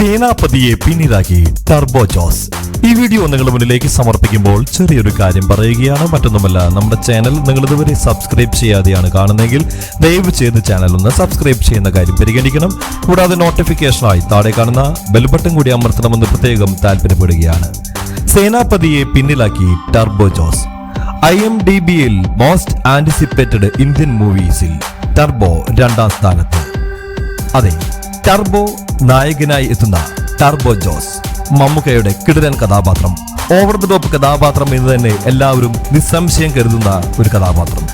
സേനാപതിയെ പിന്നിലാക്കി ടർബോ ജോസ് ഈ വീഡിയോ നിങ്ങളുടെ മുന്നിലേക്ക് സമർപ്പിക്കുമ്പോൾ ചെറിയൊരു കാര്യം പറയുകയാണ് മറ്റൊന്നുമല്ല നമ്മുടെ ചാനൽ നിങ്ങൾ ഇതുവരെ സബ്സ്ക്രൈബ് ചെയ്യാതെയാണ് കാണുന്നതെങ്കിൽ ദയവ് ചെയ്ത് ചാനൽ ഒന്ന് സബ്സ്ക്രൈബ് ചെയ്യുന്ന കാര്യം പരിഗണിക്കണം. കൂടാതെ നോട്ടിഫിക്കേഷനായി താഴെ കാണുന്ന ബെൽബട്ടൺ കൂടി അമർത്തണമെന്ന് പ്രത്യേകം താല്പര്യപ്പെടുകയാണ്. സേനാപതിയെ പിന്നിലാക്കി Turbo Jose I M D ബിയിൽ മോസ്റ്റ് ആന്റിസിപ്പേറ്റഡ് ഇന്ത്യൻ മൂവീസിൽ ടർബോ രണ്ടാം സ്ഥാനത്ത്. അതെ ടർബോ നായകനായി എത്തുന്ന ടർബോ ജോസ് മമ്മൂക്കയുടെ കിടിലൻ കഥാപാത്രം. ഓവർ ദ ടോപ്പ് കഥാപാത്രം എന്ന് തന്നെ എല്ലാവരും നിസ്സംശയം കരുതുന്ന ഒരു കഥാപാത്രം.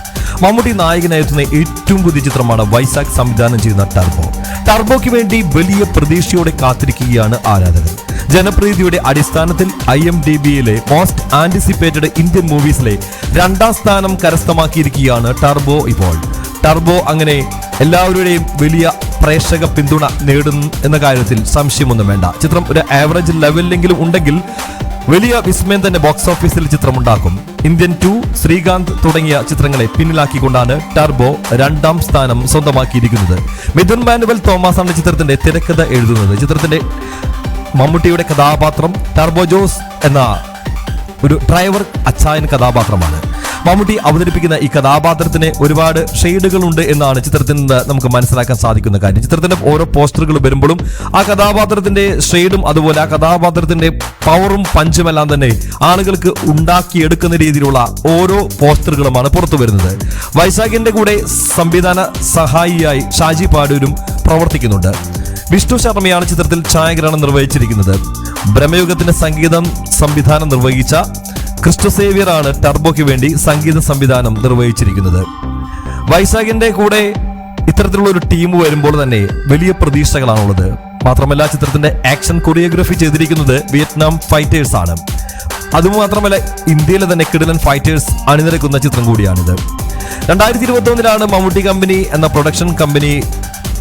മമ്മൂട്ടി നായകനായി എത്തുന്ന ഏറ്റവും പുതിയ ചിത്രമാണ് വൈശാഖ് സംവിധാനം ചെയ്യുന്ന ടർബോ. ടർബോയ്ക്ക് വേണ്ടി വലിയ പ്രതീക്ഷയോടെ കാത്തിരിക്കുകയാണ് ആരാധകർ. ജനപ്രീതിയുടെ അടിസ്ഥാനത്തിൽ ഐ എം ഡി ബിയിലെ മോസ്റ്റ് ആന്റിസിപ്പേറ്റഡ് ഇന്ത്യൻ മൂവീസിലെ രണ്ടാം സ്ഥാനം കരസ്ഥമാക്കിയിരിക്കുകയാണ് ടർബോ ഇപ്പോൾ. ടർബോ അങ്ങനെ എല്ലാവരുടെയും വലിയ പ്രേക്ഷക പിന്തുണ നേടും എന്ന കാര്യത്തിൽ സംശയമൊന്നും വേണ്ട. ചിത്രം ഒരു ആവറേജ് ലെവലിലെങ്കിലും ഉണ്ടെങ്കിൽ വലിയ വിസ്മയം തന്നെ ബോക്സ് ഓഫീസിൽ ചിത്രമുണ്ടാക്കും ഇന്ത്യൻ ടു ശ്രീകാന്ത് തുടങ്ങിയ ചിത്രങ്ങളെ പിന്നിലാക്കിക്കൊണ്ടാണ് ടർബോ രണ്ടാം സ്ഥാനം സ്വന്തമാക്കിയിരിക്കുന്നത്. മിഥുൻ മാനുവൽ തോമസ് ആണ് ചിത്രത്തിന്റെ തിരക്കഥ എഴുതുന്നത്. ചിത്രത്തിന്റെ മമ്മൂട്ടിയുടെ കഥാപാത്രം ടർബോ ജോസ് എന്ന ഒരു ഡ്രൈവർ അച്ചായൻ കഥാപാത്രമാണ്. മമ്മൂട്ടി അവതരിപ്പിക്കുന്ന ഈ കഥാപാത്രത്തിന് ഒരുപാട് ഷെയ്ഡുകൾ ഉണ്ട് എന്നാണ് ചിത്രത്തിൽ നിന്ന് നമുക്ക് മനസ്സിലാക്കാൻ സാധിക്കുന്ന കാര്യം. ചിത്രത്തിന്റെ ഓരോ പോസ്റ്ററുകൾ വരുമ്പോഴും ആ കഥാപാത്രത്തിന്റെ ഷെയ്ഡും അതുപോലെ ആ കഥാപാത്രത്തിന്റെ പവറും പഞ്ചുമെല്ലാം തന്നെ ആളുകൾക്ക് ഉണ്ടാക്കിയെടുക്കുന്ന രീതിയിലുള്ള ഓരോ പോസ്റ്ററുകളുമാണ് പുറത്തു വരുന്നത്. വൈശാഖിന്റെ കൂടെ സംവിധാന സഹായിയായി ഷാജി പാടൂരും പ്രവർത്തിക്കുന്നുണ്ട്. വിഷ്ണു ശർമ്മയാണ് ചിത്രത്തിൽ ഛായാഗ്രഹണം നിർവഹിച്ചിരിക്കുന്നത്. ബ്രഹ്മയുഗത്തിന്റെ സംഗീതം സംവിധാനം നിർവഹിച്ച ക്രിസ്തു സേവിയർ ആണ് ടർബോയ്ക്ക് വേണ്ടി സംഗീത സംവിധാനം നിർവഹിച്ചിരിക്കുന്നത്. വൈശാഖിന്റെ കൂടെ ഇത്തരത്തിലുള്ള ഒരു ടീം വരുമ്പോൾ തന്നെ വലിയ പ്രതീക്ഷകളാണുള്ളത്. മാത്രമല്ല ചിത്രത്തിന്റെ ആക്ഷൻ കൊറിയോഗ്രഫി ചെയ്തിരിക്കുന്നത് വിയറ്റ്നാം ഫൈറ്റേഴ്സ് ആണ്. അതുമാത്രമല്ല ഇന്ത്യയിലെ തന്നെ കിടിലൻ ഫൈറ്റേഴ്സ് അണിനിരക്കുന്ന ചിത്രം കൂടിയാണിത്. രണ്ടായിരത്തി ഇരുപത്തി ഒന്നിലാണ് മമ്മൂട്ടി കമ്പനി എന്ന പ്രൊഡക്ഷൻ കമ്പനി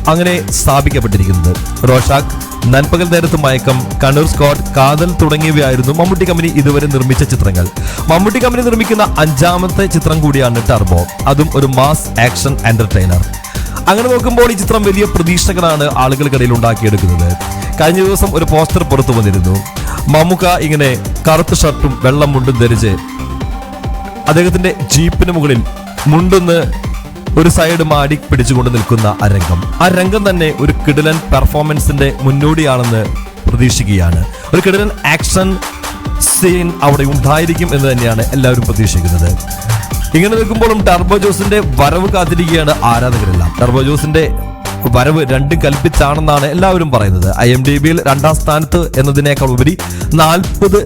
അങ്ങനെ സ്ഥാപിക്കപ്പെട്ടിരിക്കുന്നത്. റോഷാക്ക് നൻപകൽ നേരത്ത് മയക്കം കണ്ണൂർ സ്കോട്ട് കാതൽ തുടങ്ങിയവയായിരുന്നു മമ്മൂട്ടി കമ്പനി ഇതുവരെ നിർമ്മിച്ച ചിത്രങ്ങൾ. മമ്മൂട്ടി കമ്പനി നിർമ്മിക്കുന്ന അഞ്ചാമത്തെ ചിത്രം കൂടിയാണ് ടർബോ. അതും ഒരു മാസ് ആക്ഷൻ എന്റർടൈനർ. അങ്ങനെ നോക്കുമ്പോൾ ഈ ചിത്രം വലിയ പ്രതീക്ഷകളാണ് ആളുകൾക്കിടയിൽ ഉണ്ടാക്കിയെടുക്കുന്നത്. കഴിഞ്ഞ ദിവസം ഒരു പോസ്റ്റർ പുറത്തു വന്നിരുന്നു. മമ്മൂക്ക ഇങ്ങനെ കറുത്ത ഷർട്ടും വെള്ളം മുണ്ടും ധരിച്ച് അദ്ദേഹത്തിന്റെ ജീപ്പിന് മുകളിൽ മുണ്ടെന്ന് ഒരു സൈഡ് മാടി പിടിച്ചുകൊണ്ട് നിൽക്കുന്ന ആ രംഗം. ആ രംഗം തന്നെ ഒരു കിടിലൻ പെർഫോമൻസിന്റെ മുന്നോടിയാണെന്ന് പ്രതീക്ഷിക്കുകയാണ്. ഒരു കിടിലൻ ആക്ഷൻ സീൻ അവിടെ ഉണ്ടായിരിക്കും എന്ന് തന്നെയാണ് എല്ലാവരും പ്രതീക്ഷിക്കുന്നത്. ഇങ്ങനെ നിൽക്കുമ്പോഴും ടർബോ ജോസിന്റെ വരവ് കാത്തിരിക്കുകയാണ് ആരാധകരെല്ലാം. ടർബോ ജോസിന്റെ വരവ് രണ്ടും കൽപ്പിച്ചാണെന്നാണ് എല്ലാവരും പറയുന്നത്. ഐ എം ഡി ബിയിൽ രണ്ടാം സ്ഥാനത്ത് എന്നതിനേക്കാൾ ഉപരി നാൽപ്പത്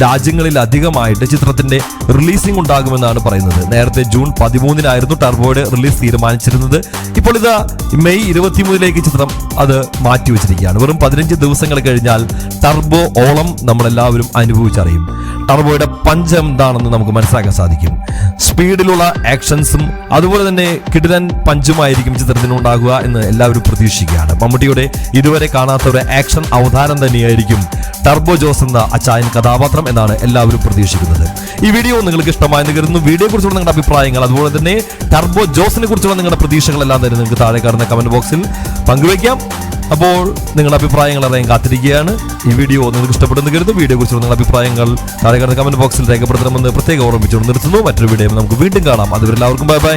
രാജ്യങ്ങളിലധികമായിട്ട് ചിത്രത്തിന്റെ റിലീസിംഗ് ഉണ്ടാകുമെന്നാണ് പറയുന്നത്. നേരത്തെ ജൂൺ പതിമൂന്നിനായിരുന്നു ടർബോയുടെ റിലീസ് തീരുമാനിച്ചിരുന്നത്. ഇപ്പോൾ ഇതാ മെയ് ഇരുപത്തിമൂന്നിലേക്ക് ചിത്രം അത് മാറ്റിവെച്ചിരിക്കുകയാണ്. വെറും പതിനഞ്ച് ദിവസങ്ങൾ കഴിഞ്ഞാൽ ടർബോ ഓളം നമ്മളെല്ലാവരും അനുഭവിച്ചറിയും. ടർബോയുടെ പഞ്ചം എന്താണെന്ന് നമുക്ക് മനസ്സിലാക്കാൻ സാധിക്കും. സ്പീഡിലുള്ള ആക്ഷൻസും അതുപോലെ തന്നെ കിടിലൻ പഞ്ചുമായിരിക്കും ചിത്രത്തിനുണ്ടാകുക എന്ന് എല്ലാവരും പ്രതീക്ഷിക്കുകയാണ്. മമ്മൂട്ടിയുടെ ഇതുവരെ കാണാത്ത ഒരു ആക്ഷൻ അവതാരം തന്നെയായിരിക്കും ടർബോ ജോസ് എന്ന അച്ചായൻ കഥാപാത്രം എന്നാണ് എല്ലാവരും പ്രതീക്ഷിക്കുന്നത്. ഈ വീഡിയോ നിങ്ങൾക്ക് ഇഷ്ടമായെന്ന് കരുതുന്നു. വീഡിയോ കുറിച്ചുള്ള നിങ്ങളുടെ അഭിപ്രായങ്ങൾ അതുപോലെ തന്നെ ടർബോ ജോസിനെ കുറിച്ചുള്ള നിങ്ങളുടെ പ്രതീക്ഷകളെല്ലാം തന്നെ നിങ്ങൾക്ക് താഴെ കാണുന്ന കമന്റ് ബോക്സിൽ പങ്കുവയ്ക്കാം. അപ്പോൾ നിങ്ങളുടെ അഭിപ്രായങ്ങൾ അറിയാൻ കാത്തിരിക്കുകയാണ്. ഈ വീഡിയോ നിങ്ങൾക്ക് ഇഷ്ടപ്പെടുന്നു കരുതുന്നു. വീഡിയോ കുറിച്ചുള്ള നിങ്ങളുടെ അഭിപ്രായങ്ങൾ താഴെ കാണുന്ന കമന്റ് ബോക്സിൽ രേഖപ്പെടുത്തണമെന്ന് പ്രത്യേകം ഓർമ്മിച്ചുകൊണ്ട് നിർത്തുന്നു. മറ്റൊരു വീഡിയോ നമുക്ക് വീണ്ടും കാണാം. അതുവരെ എല്ലാവർക്കും ബൈ ബൈ